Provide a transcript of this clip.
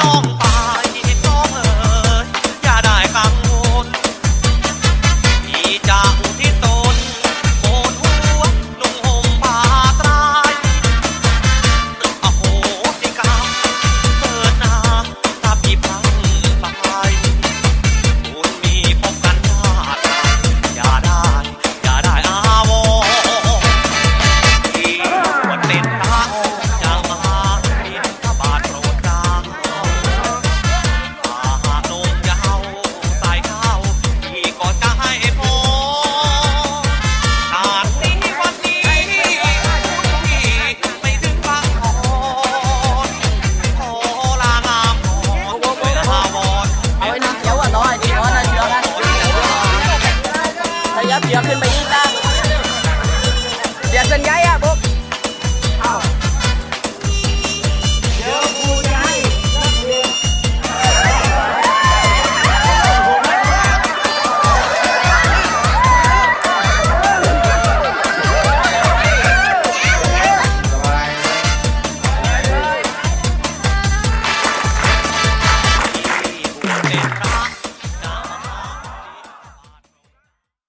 น้อง เดี๋ยวขึ้นไปอีกนะเดี๋ยวส่วนใหญ่อะโบ